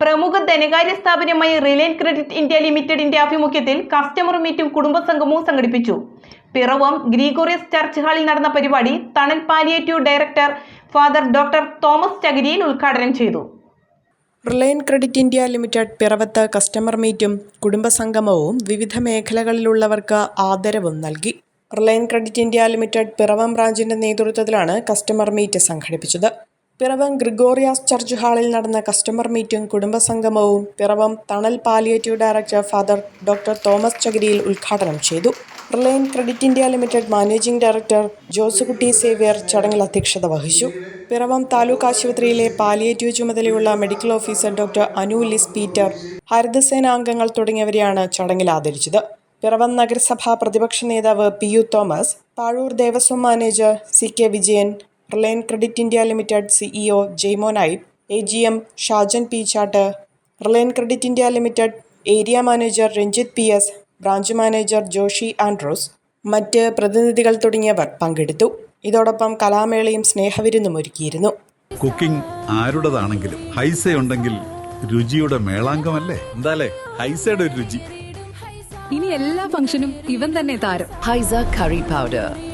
പ്രമുഖ ധനകാര്യ സ്ഥാപനമായ റിലയൻസ് ക്രെഡിറ്റ് ഇന്ത്യ ലിമിറ്റഡിന്റെ ആഭിമുഖ്യത്തിൽ കസ്റ്റമർ മീറ്റും കുടുംബ കുടുംബസംഗമവും സംഘടിപ്പിച്ചു. പിറവം ഗ്രീഗോറിയസ് ചർച്ച് ഹാളിൽ നടന്ന പരിപാടി Thanal palliative director father doctor Thomas Chakiriyil ഉദ്ഘാടനം ചെയ്തു. റിലയൻ ക്രെഡിറ്റ് ഇന്ത്യ ലിമിറ്റഡ് പിറവത്ത് കസ്റ്റമർ മീറ്റും കുടുംബസംഗമവും വിവിധ മേഖലകളിലുള്ളവർക്ക് ആദരവും നൽകി. Reliance credit India limited Piravom ബ്രാഞ്ചിന്റെ നേതൃത്വത്തിലാണ് കസ്റ്റമർ മീറ്റ് സംഘടിപ്പിച്ചത്. പിറവം ഗ്രിഗോറിയാസ് ചർച്ച് ഹാളിൽ നടന്ന കസ്റ്റമർ മീറ്റും കുടുംബസംഗമവും Piravom Thanal palliative director father doctor Thomas Chakiriyil ഉദ്ഘാടനം ചെയ്തു. Reliance credit India limited managing director Josekutty Xavier ചടങ്ങിൽ അധ്യക്ഷത വഹിച്ചു. പിറവം താലൂക്ക് ആശുപത്രിയിലെ പാലിയേറ്റീവ് ചുമതലയുള്ള medical officer doctor Anu Liz Peter Harithasena അംഗങ്ങൾ തുടങ്ങിയവരെയാണ് ചടങ്ങിൽ ആദരിച്ചത്. പിറവം നഗരസഭാ പ്രതിപക്ഷ നേതാവ് P U Thomas Pazhoor Devaswom manager C K Vijayan Reliance credit India limited CEO Jaimo Naib A G M Shajan P chaat Reliance credit India limited area manager Ranjith P S branch manager Joshy Andros മറ്റ് പ്രതിനിധികൾ തുടങ്ങിയവർ പങ്കെടുത്തു. ഇതോടൊപ്പം കലാമേളയും സ്നേഹവിരുന്നും ഒരുക്കിയിരുന്നു. Cooking ആരുടേതാണെങ്കിലും Haiza ഉണ്ടെങ്കിൽ രുചിയുടെ മേളാങ്കമല്ലേ എന്താലേ? ഹൈസയുടെ ഒരു രുചി. ഇനി എല്ലാ ഫംഗ്ഷനും ഇവൻ തന്നെ താരം. ഹൈസ കറി powder.